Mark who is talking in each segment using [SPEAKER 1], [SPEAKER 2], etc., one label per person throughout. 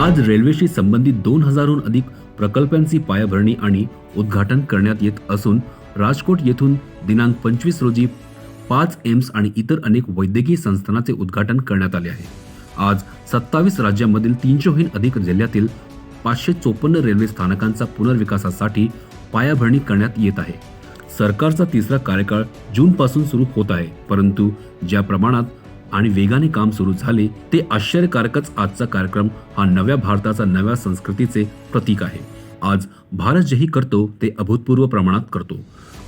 [SPEAKER 1] आज रेल्वेशी संबंधित दोन हजारहून अधिक प्रकल्पांची पायाभरणी आणि उद्घाटन करण्यात येत असून राजकोट येथून दिनांक पंचवीस रोजी पाच एम्स आणि इतर अनेक वैद्यकीय संस्थानाचे उद्घाटन करण्यात आले आहे. आज सत्तावीस राज्यांमधील तीनशेहून अधिक जिल्ह्यातील पाचशे चोपन्न रेल्वे स्थानकांचा पुनर्विकासासाठी पायाभरणी करण्यात येत आहे. सरकारचा तिसरा कार्यकाळ जून पासून सुरू होत आहे परंतु ज्या प्रमाणात आणि वेगाने काम सुरू झाले ते आश्चर्यकारकच आजचा कार्यक्रम हा नव्या भारताचा नव्या संस्कृतीचे प्रतीक आहे. आज भारत जेही करतो ते अभूतपूर्व प्रमाणात करतो.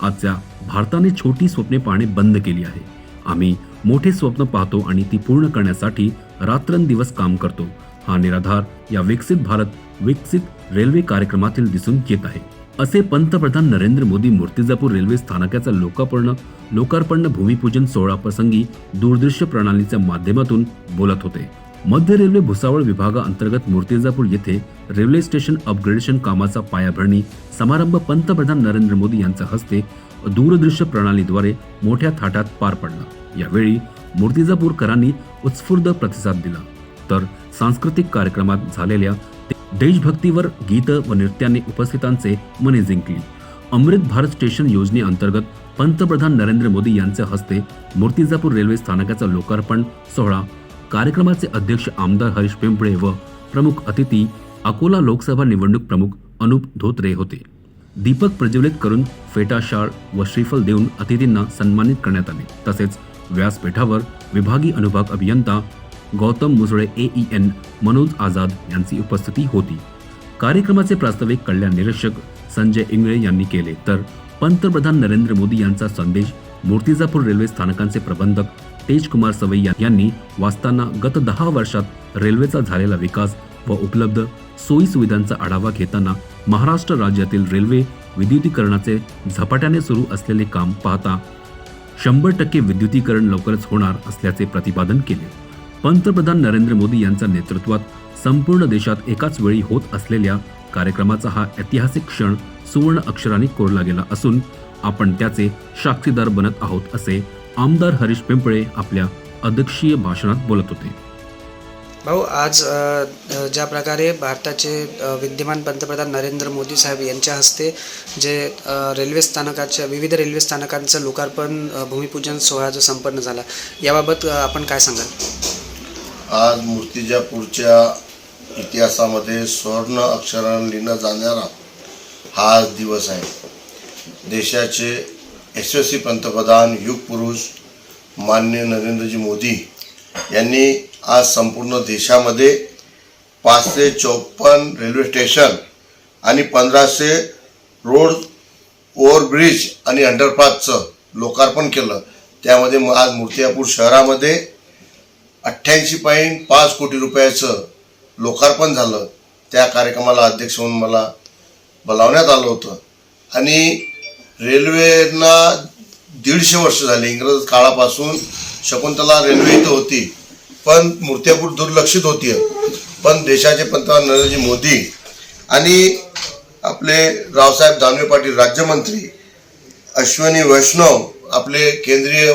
[SPEAKER 1] आजच्या भारताने छोटी स्वप्ने पाहणे बंद केली आहे. आम्ही मोठे स्वप्न पाहतो आणि ती पूर्ण करण्यासाठी रात्रंदिवस काम करतो. हा निराधार या विकसित भारत विकसित रेल्वे कार्यक्रमातील दिसून येत आहे. असे पंतप्रधान नरेंद्र मोदी मूर्तिजापूर रेल्वे स्थानकाचा लोकार्पण लोकार्पण भूमिपूजन सोहळा प्रसंगी दूरदृश्य प्रणालीच्या माध्यमातून बोलत होते. मध्य रेल्वे भुसावळ विभागाअंतर्गत मूर्तिजापूर येथे रेल्वे स्टेशन अपग्रेडेशन कामाचा पायाभरणी समारंभ पंतप्रधान नरेंद्र मोदी यांच्या हस्ते दूरदृश्य प्रणालीद्वारे मोठ्या थाटात पार पडला. यावेळी मूर्तिजापूरकरांनी उत्स्फूर्त प्रतिसाद दिला. तर सांस्कृतिक कार्यक्रमात झालेल्या देशभक्तीवर गीत व नृत्याने उपस्थितांचे मने जिंकली. अमृत भारत स्टेशन योजनेअंतर्गत पंतप्रधान नरेंद्र मोदी यांच्या हस्ते मूर्तिजापूर रेल्वे स्थानकाचा लोकार्पण सोहळा कार्यक्रमाचे अध्यक्ष आमदार हरीश पिंपळे व प्रमुख अतिथी अकोला लोकसभा निवडणूक प्रमुख अनुप धोत्रे होते. दीपक प्रज्वलित करून फेटा शाळ व श्रीफल देऊन अतिथींना सन्मानित करण्यात आले. तसेच व्यासपीठावर विभागीय अनुभाग अभियंता Gautam Musale A E N Manoj Azad यांची उपस्थिती होती. कार्यक्रमाचे प्रास्ताविक कल्याण निरीक्षक संजय इंगळे यांनी केले. तर पंतप्रधान नरेंद्र मोदी यांचा संदेश मूर्तिजापूर रेल्वे स्थानकांचे प्रबंधक तेजकुमार सवई यांनी वाचताना गत दहा वर्षात रेल्वेचा झालेला विकास व उपलब्ध सोयी सुविधांचा आढावा घेताना महाराष्ट्र राज्यातील रेल्वे विद्युतीकरणाचे झपाट्याने सुरू असलेले काम पाहता शंभर टक्के विद्युतीकरण लवकरच होणार असल्याचे प्रतिपादन केले. पंतप्रधान नरेंद्र मोदी यांच्या नेतृत्वात संपूर्ण देशात एकाच वेळी होत असलेल्या कार्यक्रमाचा हा ऐतिहासिक क्षण सुवर्ण अक्षराने कोरला गेला असून आपण त्याचे साक्षीदार बनत आहोत असे आमदार हरीश पिंपळे आपल्या अध्यक्षीय भाषणात बोलत होते.
[SPEAKER 2] भाऊ आज ज्या प्रकारे भारताचे विद्यमान पंतप्रधान नरेंद्र मोदी साहेब यांच्या हस्ते जे रेल्वे स्थानकाच्या विविध रेल्वे स्थानकांचं लोकार्पण भूमिपूजन सोहळा जो संपन्न झाला याबाबत आपण काय सांगाल?
[SPEAKER 3] आज मूर्तिजापूरच्या इतिहासामध्ये स्वर्ण अक्षरानं लिहिणं जाणारा हा आज दिवस आहे. देशाचे यशस्वी पंतप्रधान युगपुरुष मान्य नरेंद्रजी मोदी यांनी आज संपूर्ण देशामध्ये पाचशे चौपन्न रेल्वे स्टेशन आणि पंधराशे रोड ओव्हरब्रिज आणि अंडरपासचं लोकार्पण केलं. त्यामध्ये आज मूर्तिजापूर शहरामध्ये अठ्ठ्याऐंशी पॉईंट पाच कोटी रुपयाचं लोकार्पण झालं. त्या कार्यक्रमाला अध्यक्ष म्हणून मला बोलावण्यात आलं होतं. आणि रेल्वेना दीडशे वर्ष झाली. इंग्रज काळापासून शकुंतला रेल्वे इथं होती. पण मूर्त्यापूर दुर्लक्षित होती. पण देशाचे पंतप्रधान नरेंद्रजी मोदी आणि आपले रावसाहेब दानवे पाटील राज्यमंत्री अश्विनी वैष्णव आपले केंद्रीय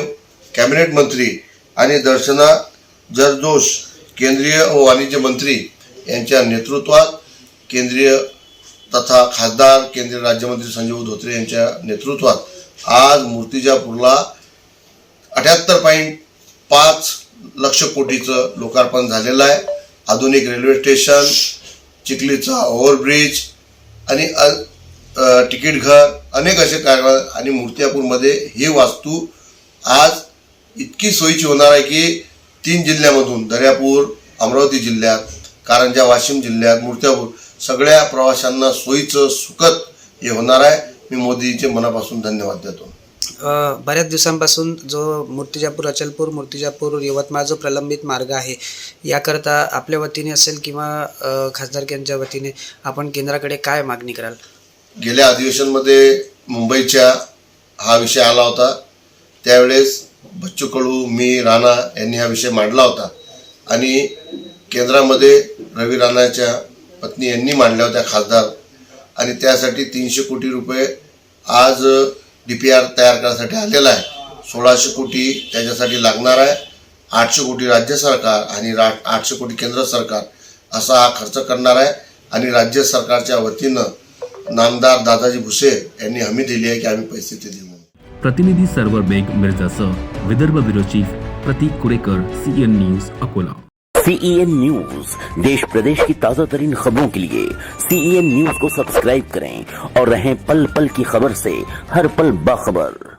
[SPEAKER 3] कॅबिनेट मंत्री आणि दर्शना जरदोश केंद्रीय व वाणिज्य मंत्री यांच्या नेतृत्वात केंद्रीय तथा खासदार केंद्रीय राज्यमंत्री संजीव धोत्रे यांच्या नेतृत्वात आज मूर्तिजापूरला अठ्याहत्तर पॉईंट पाच लक्ष कोटीचं लोकार्पण झालेलं आहे. आधुनिक रेल्वे स्टेशन चिखलीचा ओव्हरब्रिज आणि अ- तिकीट घर अनेक असे कार्यक्रम आणि मूर्तिजापूरमध्ये ही वास्तू आज इतकी सोयीची होणार आहे की तीन जिल्ह्यामधून दर्यापूर अमरावती जिल्ह्यात कारंजा वाशिम जिल्ह्यात मूर्त्यापूर सगळ्या प्रवाशांना सोयीचं सुखद हे होणार आहे. मी मोदींचे मनापासून धन्यवाद देतो.
[SPEAKER 2] बऱ्याच दिवसांपासून जो मूर्तिजापूर अचलपूर मूर्तिजापूर यवतमाळ जो प्रलंबित मार्ग आहे याकरता आपल्या वतीने असेल किंवा खासदारक्यांच्या वतीने आपण केंद्राकडे काय मागणी कराल?
[SPEAKER 3] गेल्या अधिवेशनमध्ये मुंबईच्या हा विषय आला होता. त्यावेळेस बच्चू कडू मी राणा यांनी हा विषय मांडला होता. आणि केंद्रामध्ये रवी राणाच्या पत्नी यांनी मांडल्या होत्या खासदार. आणि त्यासाठी तीनशे कोटी रुपये आज डी पी आर तयार करण्यासाठी आलेला आहे. सोळाशे कोटी त्याच्यासाठी लागणार आहे. आठशे कोटी राज्य सरकार आणि रा आठशे कोटी केंद्र सरकार असा हा खर्च करणार आहे. आणि राज्य सरकारच्या वतीनं नामदार दादाजी भुसे यांनी हमी दिली आहे की आम्ही पैसे ते देऊ.
[SPEAKER 1] प्रतिनिधी Sarvar Baig मिर्जासह Vidarbha bureau chief Prateek Kurekar CN news Akola.
[SPEAKER 4] CEN news देश प्रदेश की ताज़ा तरीन खबरों के लिए सीईएन न्यूज़ को सब्सक्राइब करें और रहें पल पल की खबर से हर पल बाखबर।